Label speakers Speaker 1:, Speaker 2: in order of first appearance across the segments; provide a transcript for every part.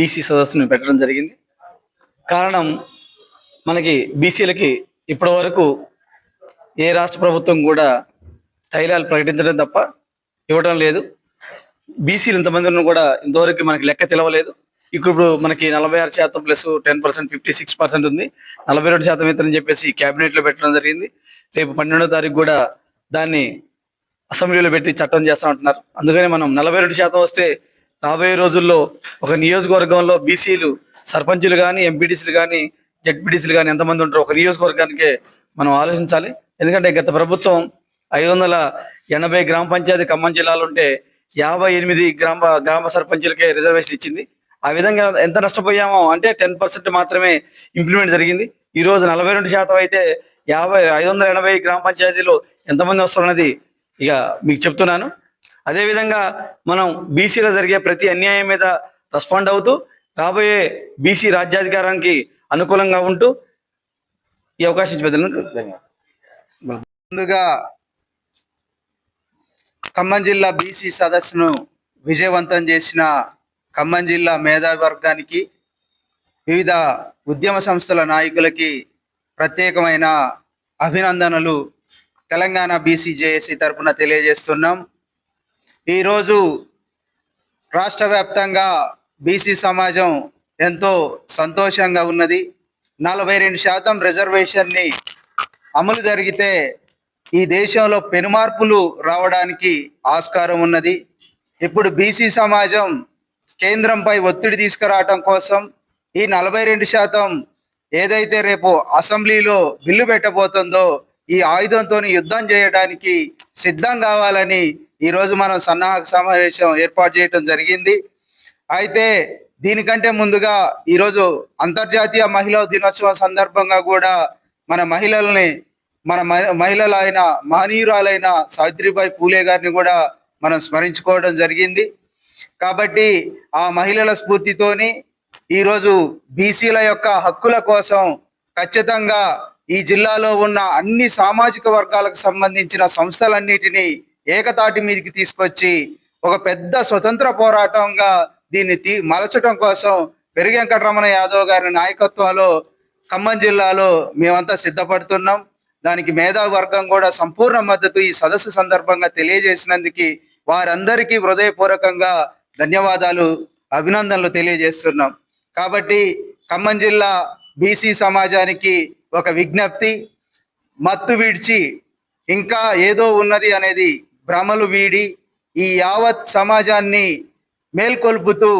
Speaker 1: BC సదస్సును పెట్టడం జరిగింది. కారణం మనకి బీసీలకి ఇప్పటి వరకు ఏ రాష్ట్ర ప్రభుత్వం కూడా తైలాలు ప్రకటించడం తప్ప ఇవ్వడం లేదు. బీసీలు ఇంతమందిని కూడా ఇంతవరకు మనకి లెక్క తెలవలేదు. ఇప్పుడు మనకి నలభై ఆరు శాతం plus ten percent fifty six percent ఉంది. నలభై రెండు శాతం ఇతరని చెప్పేసి క్యాబినెట్లో పెట్టడం జరిగింది. రేపు పన్నెండో తారీఖు కూడా దాన్ని అసెంబ్లీలో పెట్టి చట్టం చేస్తామంటున్నారు. అందుకని మనం నలభై రెండు శాతం వస్తే రాబోయే రోజుల్లో ఒక నియోజకవర్గంలో బీసీలు సర్పంచులు కానీ ఎంపీటీసీలు కానీ జడ్పీటీసీలు కానీ ఎంతమంది ఉంటారో ఒక నియోజకవర్గానికే మనం ఆలోచించాలి. ఎందుకంటే గత ప్రభుత్వం ఐదు వందల ఎనభై గ్రామ పంచాయతీ ఖమ్మం జిల్లాలో ఉంటే యాభై ఎనిమిది గ్రామ గ్రామ సర్పంచులకే రిజర్వేషన్ ఇచ్చింది. ఆ విధంగా ఎంత నష్టపోయామో అంటే టెన్ పర్సెంట్ మాత్రమే ఇంప్లిమెంట్ జరిగింది. ఈ రోజు నలభై రెండు శాతం అయితే యాభై ఐదు వందల ఎనభై గ్రామ పంచాయతీలు ఎంతమంది వస్తున్నది ఇక మీకు చెప్తున్నాను. అదేవిధంగా మనం బీసీలో జరిగే ప్రతి అన్యాయం మీద రెస్పాండ్ అవుతూ రాబోయే బీసీ రాజ్యాధికారానికి అనుకూలంగా ఉంటూ ఈ అవకాశం ఇచ్చిన
Speaker 2: ముందుగా ఖమ్మం జిల్లా బీసీ సదస్సును విజయవంతం చేసిన ఖమ్మం జిల్లా మేధావి వర్గానికి వివిధ ఉద్యమ సంస్థల నాయకులకి ప్రత్యేకమైన అభినందనలు తెలంగాణ బీసీ జేఏసీ తరఫున తెలియజేస్తున్నాం. ఈరోజు రాష్ట్ర వ్యాప్తంగా బీసీ సమాజం ఎంతో సంతోషంగా ఉన్నది. నలభై రెండు శాతం రిజర్వేషన్ని అమలు జరిగితే ఈ దేశంలో పెనుమార్పులు రావడానికి ఆస్కారం ఉన్నది. ఇప్పుడు బీసీ సమాజం కేంద్రంపై ఒత్తిడి తీసుకురావటం కోసం ఈ నలభై రెండు శాతం ఏదైతే రేపు అసెంబ్లీలో బిల్లు పెట్టబోతుందో ఈ ఆయుధంతో యుద్ధం చేయడానికి సిద్ధం కావాలని ఈరోజు మనం సన్నాహక సమావేశం ఏర్పాటు చేయటం జరిగింది. అయితే దీనికంటే ముందుగా ఈరోజు అంతర్జాతీయ మహిళా దినోత్సవం సందర్భంగా కూడా మన మహిళల్ని మన మహి- మహిళలైన మహనీయురాలైన సావిత్రిబాయి పూలే గారిని కూడా మనం స్మరించుకోవడం జరిగింది. కాబట్టి ఆ మహిళల స్ఫూర్తితోని ఈరోజు బీసీల యొక్క హక్కుల కోసం ఖచ్చితంగా ఈ జిల్లాలో ఉన్న అన్ని సామాజిక వర్గాలకు సంబంధించిన సంస్థలన్నిటినీ ఏకతాటి మీదకి తీసుకొచ్చి ఒక పెద్ద స్వతంత్ర పోరాటంగా దీన్ని తీ మలచడం కోసం పెరిగి వెంకటరమణ యాదవ్ గారి నాయకత్వంలో ఖమ్మం జిల్లాలో మేమంతా సిద్ధపడుతున్నాం. దానికి మేధావర్గం కూడా సంపూర్ణ మద్దతు ఈ సదస్సు సందర్భంగా తెలియజేసినందుకు వారందరికీ హృదయపూర్వకంగా ధన్యవాదాలు అభినందనలు తెలియజేస్తున్నాం. కాబట్టి ఖమ్మం జిల్లా బీసీ సమాజానికి ఒక విజ్ఞప్తి మత్తు విడిచి ఇంకా ఏదో ఉన్నది అనేది భ్రమలు వీడి ఈ యావత్ సమాజాన్ని మేల్కొల్పుతూ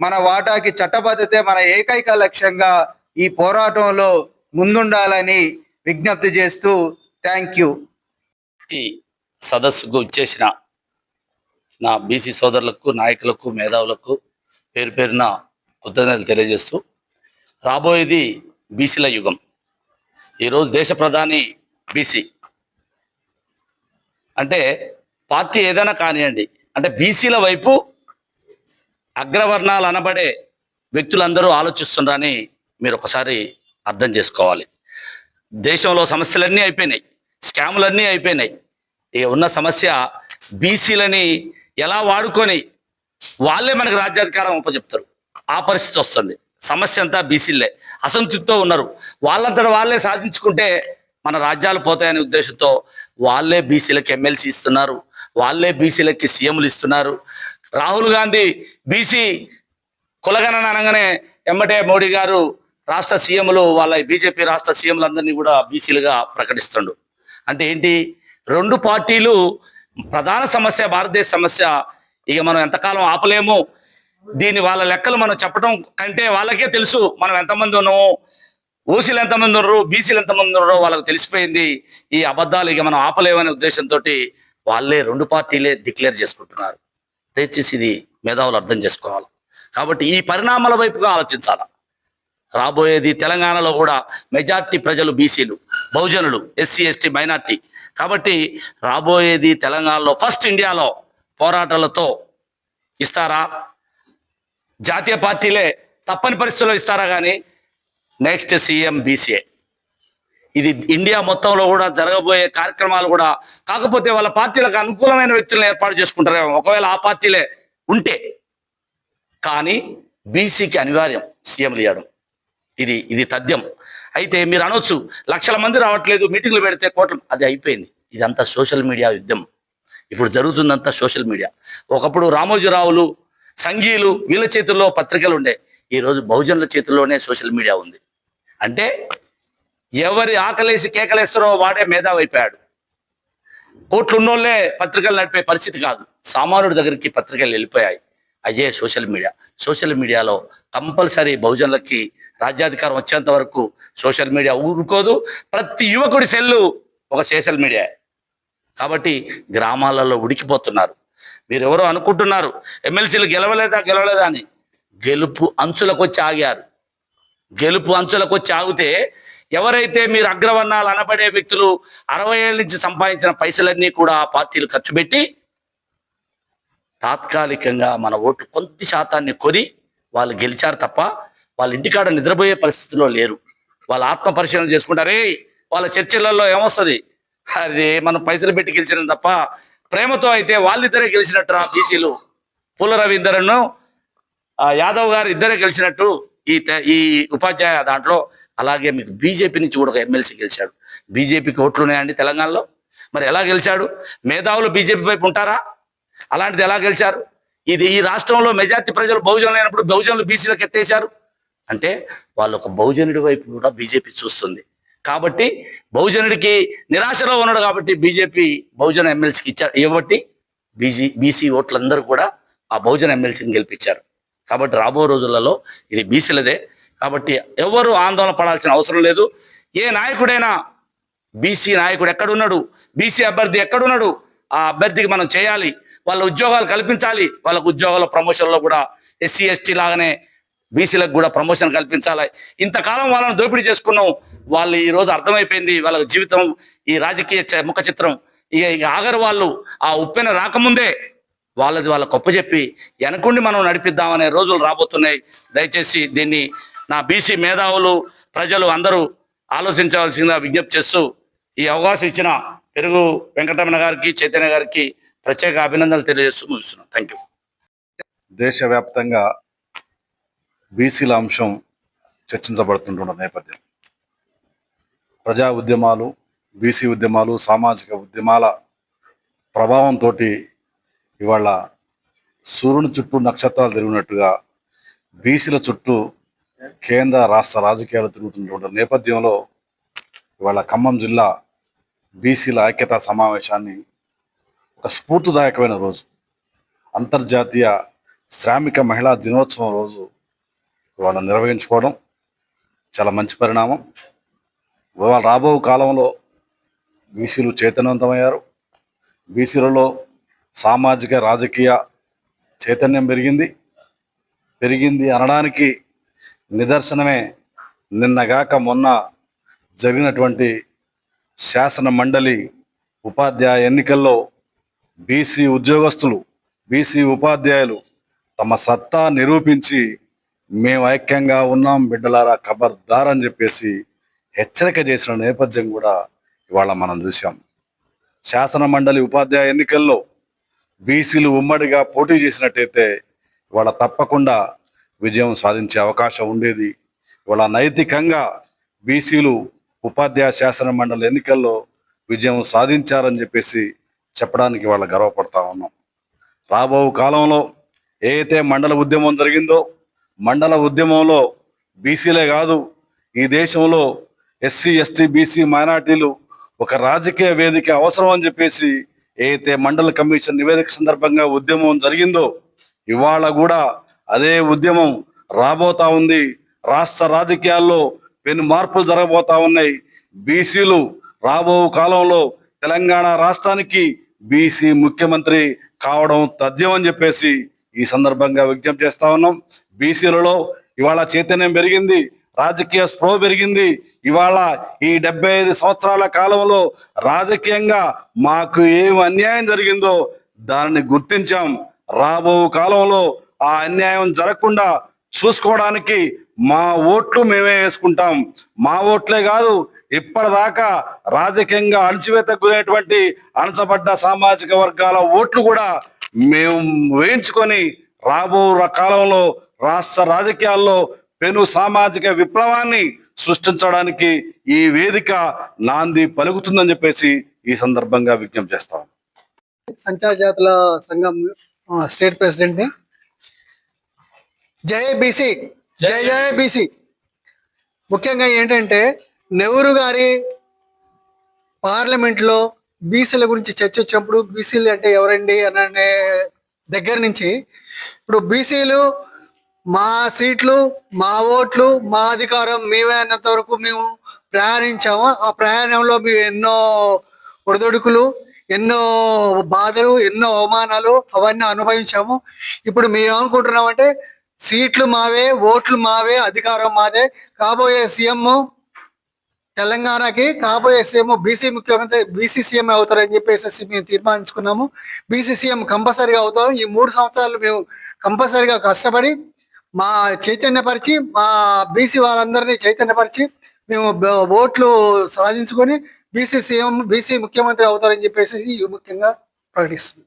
Speaker 2: మన వాటాకి చట్టబద్ధతే మన ఏకైక లక్ష్యంగా ఈ పోరాటంలో ముందుండాలని విజ్ఞప్తి చేస్తూ థ్యాంక్ యూ.
Speaker 3: సదస్సుకు వచ్చేసిన నా బీసీ సోదరులకు నాయకులకు మేధావులకు పేరు పేరున కృతజ్ఞతలు తెలియజేస్తూ రాబోయేది బీసీల యుగం. ఈరోజు దేశ ప్రధాని బీసీ. అంటే పార్టీ ఏదైనా కానివ్వండి అంటే బీసీల వైపు అగ్రవర్ణాలు అనబడే వ్యక్తులందరూ ఆలోచిస్తున్నారని మీరు ఒకసారి అర్థం చేసుకోవాలి. దేశంలో సమస్యలన్నీ అయిపోయినాయి స్కాములన్నీ అయిపోయినాయి. ఇక ఉన్న సమస్య బీసీలని ఎలా వాడుకొని వాళ్ళే మనకు రాజ్యాధికారం ఉపజెప్తారు ఆ పరిస్థితి వస్తుంది. సమస్య అంతా బీసీలే అసంతృప్తితో ఉన్నారు. వాళ్ళంతట వాళ్ళే సాధించుకుంటే మన రాజ్యాలు పోతాయనే ఉద్దేశంతో వాళ్ళే బీసీలకు ఎమ్మెల్సీ ఇస్తున్నారు. వాళ్ళే బీసీలకి సీఎంలు ఇస్తున్నారు. రాహుల్ గాంధీ బీసీ కులగణన అనగానే ఎమ్మటే మోడీ గారు రాష్ట్ర సీఎంలు వాళ్ళ బీజేపీ రాష్ట్ర సీఎంలందరినీ కూడా బీసీలుగా ప్రకటిస్తుండు. అంటే ఏంటి? రెండు పార్టీలు ప్రధాన సమస్య భారతదేశ సమస్య. ఇక మనం ఎంతకాలం ఆపలేము? దీని వాళ్ళ లెక్కలు మనం చెప్పడం కంటే వాళ్ళకే తెలుసు మనం ఎంతమంది ఉన్నాము. ఓసీలు ఎంతమంది ఉన్నారు బీసీలు ఎంతమంది ఉన్నారో వాళ్ళకి తెలిసిపోయింది. ఈ అబద్ధాలు ఇక మనం ఆపలేమనే ఉద్దేశంతో వాళ్ళే రెండు పార్టీలే డిక్లేర్ చేసుకుంటున్నారు. దయచేసి ఇది మేధావులు అర్థం చేసుకోవాలి. కాబట్టి ఈ పరిణామాల వైపుగా ఆలోచించాలి? రాబోయేది తెలంగాణలో కూడా మెజార్టీ ప్రజలు బీసీలు బహుజనులు ఎస్సీ ఎస్టీ మైనార్టీ. కాబట్టి రాబోయేది తెలంగాణలో ఫస్ట్ ఇండియాలో పోరాటాలతో ఇస్తారా? జాతీయ పార్టీలే తప్పని పరిస్థితుల్లో ఇస్తారా కానీ నెక్స్ట్ సీఎం బీసీఏ ఇది ఇండియా మొత్తంలో కూడా జరగబోయే కార్యక్రమాలు కూడా కాకపోతే వాళ్ళ పార్టీలకు అనుకూలమైన వ్యక్తులను ఏర్పాటు చేసుకుంటారేమో. ఒకవేళ ఆ పార్టీలే ఉంటే. కానీ బీసీకి అనివార్యం సీఎంలు ఇవ్వడం ఇది ఇది తథ్యం. అయితే మీరు అనొచ్చు లక్షల మంది రావట్లేదు మీటింగ్లు పెడితే కోట్లు అది అయిపోయింది. ఇదంతా సోషల్ మీడియా యుద్ధం. ఇప్పుడు జరుగుతుందంతా సోషల్ మీడియా. ఒకప్పుడు రామోజీరావులు సంఘీయులు వీళ్ళ చేతుల్లో పత్రికలు ఉండే ఈరోజు బహుజనుల చేతుల్లోనే సోషల్ మీడియా ఉంది. అంటే ఎవరి ఆకలేసి కేకలేస్తారో వాడే మేధావైపోయాడు. కోట్లున్నోళ్ళే కోట్లు ఉన్నోళ్ళే పత్రికలు నడిపే పరిస్థితి కాదు. సామాన్యుడి దగ్గరికి పత్రికలు వెళ్ళిపోయాయి. అయ్యే సోషల్ మీడియా. సోషల్ మీడియాలో కంపల్సరీ బహుజనులకి రాజ్యాధికారం వచ్చేంత వరకు సోషల్ మీడియా ఊరుకోదు. ప్రతి యువకుడి సెల్లు ఒక సోషల్ మీడియా. కాబట్టి గ్రామాలలో ఉడికిపోతున్నారు. మీరు ఎవరో అనుకుంటున్నారు ఎమ్మెల్సీలు గెలవలేదా గెలవలేదా అని. గెలుపు అంచులకు వచ్చి ఆగారు. గెలుపు అంచులకు వచ్చి ఆగితే ఎవరైతే మీరు అగ్రవర్ణాలు అనబడే వ్యక్తులు అరవై ఏళ్ళ నుంచి సంపాదించిన పైసలన్నీ కూడా ఆ పార్టీలు ఖర్చు పెట్టి తాత్కాలికంగా మన ఓటు కొంత శాతాన్ని కొని వాళ్ళు గెలిచారు తప్ప వాళ్ళ ఇంటికాడ నిద్రపోయే పరిస్థితిలో లేరు. వాళ్ళ ఆత్మ పరిశీలన చేసుకుంటారే వాళ్ళ చర్చలలో ఏమొస్తుంది? అరే మనం పైసలు పెట్టి గెలిచిన తప్ప ప్రేమతో అయితే వాళ్ళిద్దరే గెలిచినట్టు రా బీసీలు. పుల్ల రవీందర్ను యాదవ్ గారు ఇద్దరే గెలిచినట్టు. ఈ ఈ ఉపాధ్యాయ దాంట్లో అలాగే మీకు బీజేపీ నుంచి కూడా ఒక ఎమ్మెల్సీ గెలిచాడు. బీజేపీకి ఓట్లు ఉన్నాయండి తెలంగాణలో. మరి ఎలా గెలిచాడు? మేధావులు బీజేపీ వైపు ఉంటారా? అలాంటిది ఎలా గెలిచారు? ఇది ఈ రాష్ట్రంలో మెజార్టీ ప్రజలు బహుజనులు అయినప్పుడు బహుజనులు బీసీలకు ఎత్తేశారు. అంటే వాళ్ళు ఒక బహుజనుడి వైపు కూడా బీజేపీ చూస్తుంది. కాబట్టి బహుజనుడికి నిరాశలో ఉన్నాడు కాబట్టి బీజేపీ బహుజన ఎమ్మెల్సీకి ఇచ్చారు. ఇవ్వబట్టి బీజీ బీసీ ఓట్లందరూ కూడా ఆ బహుజన ఎమ్మెల్సీని గెలిపించారు. కాబట్టి రాబో రోజులలో ఇది బీసీలదే. కాబట్టి ఎవరు ఆందోళన పడాల్సిన అవసరం లేదు. ఏ నాయకుడైనా బీసీ నాయకుడు ఎక్కడున్నాడు? బీసీ అభ్యర్థి ఎక్కడున్నాడు? ఆ అభ్యర్థికి మనం చేయాలి. వాళ్ళ ఉద్యోగాలు కల్పించాలి. వాళ్ళకు ఉద్యోగాల ప్రమోషన్లో కూడా ఎస్సీ ఎస్టీ లాగానే బీసీలకు కూడా ప్రమోషన్ కల్పించాలి. ఇంతకాలం వాళ్ళని దోపిడీ చేసుకున్నాం. వాళ్ళు ఈ రోజు అర్థమైపోయింది. వాళ్ళ జీవితం ఈ రాజకీయ ముఖ చిత్రం. ఇక ఇక ఆగరు వాళ్ళు. ఆ ఉప్పెన రాకముందే వాళ్ళది వాళ్ళ గొప్ప చెప్పి వెనకుండి మనం నడిపిద్దామనే రోజులు రాబోతున్నాయి. దయచేసి దీన్ని నా బీసీ మేధావులు ప్రజలు అందరూ ఆలోచించవలసిందిగా విజ్ఞప్తి చేస్తూ ఈ అవకాశం ఇచ్చిన పెరుగు వెంకటరమణ గారికి చైతన్య గారికి ప్రత్యేక అభినందనలు తెలియజేస్తూ ముగిస్తున్నాను. థ్యాంక్ యూ
Speaker 4: దేశవ్యాప్తంగా బీసీల అంశం చర్చించబడుతుంటున్న నేపథ్యం. ప్రజా ఉద్యమాలు బీసీ ఉద్యమాలు సామాజిక ఉద్యమాల ప్రభావంతో ఇవాళ సూర్యుని చుట్టూ నక్షత్రాలు తిరిగినట్టుగా బీసీల చుట్టూ కేంద్ర రాష్ట్ర రాజకీయాలు తిరుగుతున్నటువంటి నేపథ్యంలో ఇవాళ ఖమ్మం జిల్లా బీసీల ఐక్యతా సమావేశాన్ని ఒక స్ఫూర్తిదాయకమైన రోజు అంతర్జాతీయ శ్రామిక మహిళా దినోత్సవం రోజు ఇవాళ నిర్వహించుకోవడం చాలా మంచి పరిణామం. ఇవాళ రాబో కాలంలో బీసీలు చైతన్యవంతమయ్యారు. బీసీలలో సామాజిక రాజకీయ చైతన్యం పెరిగింది. పెరిగింది అనడానికి నిదర్శనమే నిన్నగాక మొన్న జరిగినటువంటి శాసన మండలి ఉపాధ్యాయ ఎన్నికల్లో బీసీ ఉద్యోగస్తులు బీసీ ఉపాధ్యాయులు తమ సత్తా నిరూపించి మేము ఐక్యంగా ఉన్నాం బిడ్డలారా ఖబర్దార్ అని చెప్పేసి హెచ్చరిక చేసిన నేపథ్యం కూడా ఇవాళ మనం చూసాం శాసన మండలి ఉపాధ్యాయ ఎన్నికల్లో బీసీలు ఉమ్మడిగా పోటీ చేసినట్టయితే ఇవాళ తప్పకుండా విజయం సాధించే అవకాశం ఉండేది. ఇవాళ నైతికంగా బీసీలు ఉపాధ్యాయ శాసన మండలి ఎన్నికల్లో విజయం సాధించారని చెప్పేసి చెప్పడానికి వాళ్ళ గర్వపడతా ఉన్నాం. రాబో కాలంలో ఏ మండల ఉద్యమం జరిగిందో మండల ఉద్యమంలో బీసీలే కాదు ఈ దేశంలో ఎస్సీ ఎస్టీ బీసీ మైనార్టీలు ఒక రాజకీయ వేదిక అవసరం అని చెప్పేసి ఏదైతే అయితే మండల కమిషన్ నివేదిక సందర్భంగా ఉద్యమం జరిగిందో ఇవాళ కూడా అదే ఉద్యమం రాబోతా ఉంది. రాష్ట్ర రాజకీయాల్లో పెను మార్పులు జరగబోతా ఉన్నాయి. బీసీలు రాబో కాలంలో తెలంగాణ రాష్ట్రానికి బీసీ ముఖ్యమంత్రి కావడం తథ్యం అని చెప్పేసి ఈ సందర్భంగా విజ్ఞప్తి చేస్తా ఉన్నాం. బీసీలలో ఇవాళ చైతన్యం పెరిగింది. రాజకీయ స్పృహ పెరిగింది. ఇవాళ ఈ డెబ్బై ఐదు సంవత్సరాల కాలంలో రాజకీయంగా మాకు ఏం అన్యాయం జరిగిందో దానిని గుర్తించాం. రాబో కాలంలో ఆ అన్యాయం జరగకుండా చూసుకోవడానికి మా ఓట్లు మేమే వేసుకుంటాం. మా ఓట్లే కాదు ఇప్పటిదాకా రాజకీయంగా అణచివేత గురైనటువంటి అణచబడ్డ సామాజిక వర్గాల ఓట్లు కూడా మేము వేయించుకొని రాబో కాలంలో రాష్ట్ర రాజకీయాల్లో పెను సామాజిక విప్లవాన్ని సృష్టించడానికి ఈ వేదిక నాంది పలుకుతుందని చెప్పేసి ఈ సందర్భంగా విజ్ఞప్తి చేస్తాం
Speaker 5: సంచార జాతుల సంఘం స్టేట్ ప్రెసిడెంట్ని జై బీసీ జై జై బీసీ. ముఖ్యంగా ఏంటంటే నెహ్రూ గారి పార్లమెంట్లో బీసీల గురించి చర్చ వచ్చినప్పుడు బీసీలు అంటే ఎవరండి అని అనే దగ్గర నుంచి ఇప్పుడు బీసీలు మా సీట్లు మా ఓట్లు మా అధికారం మేమే అన్నంత వరకు మేము ప్రయాణించాము. ఆ ప్రయాణంలో మేము ఎన్నో ఒడిదొడుకులు ఎన్నో బాధలు ఎన్నో అవమానాలు అవన్నీ అనుభవించాము. ఇప్పుడు మేము ఏమనుకుంటున్నామంటే సీట్లు మావే ఓట్లు మావే అధికారం మాదే. కాబోయే సీఎం తెలంగాణకి కాబోయే సీఎం బీసీ ముఖ్యమంత్రి బీసీ సీఎం అవుతారని చెప్పేసి మేము తీర్మానించుకున్నాము. బీసీ సీఎం కంపల్సరీగా అవుతాం. ఈ మూడు సంవత్సరాలు మేము కంపల్సరీగా కష్టపడి మా చైతన్యపరిచి మా బీసీ వారందరినీ చైతన్యపరిచి మేము ఓట్లు సాధించుకొని బీసీ సీఎం బీసీ ముఖ్యమంత్రి అవుతారని చెప్పేసి ముఖ్యంగా ప్రకటిస్తుంది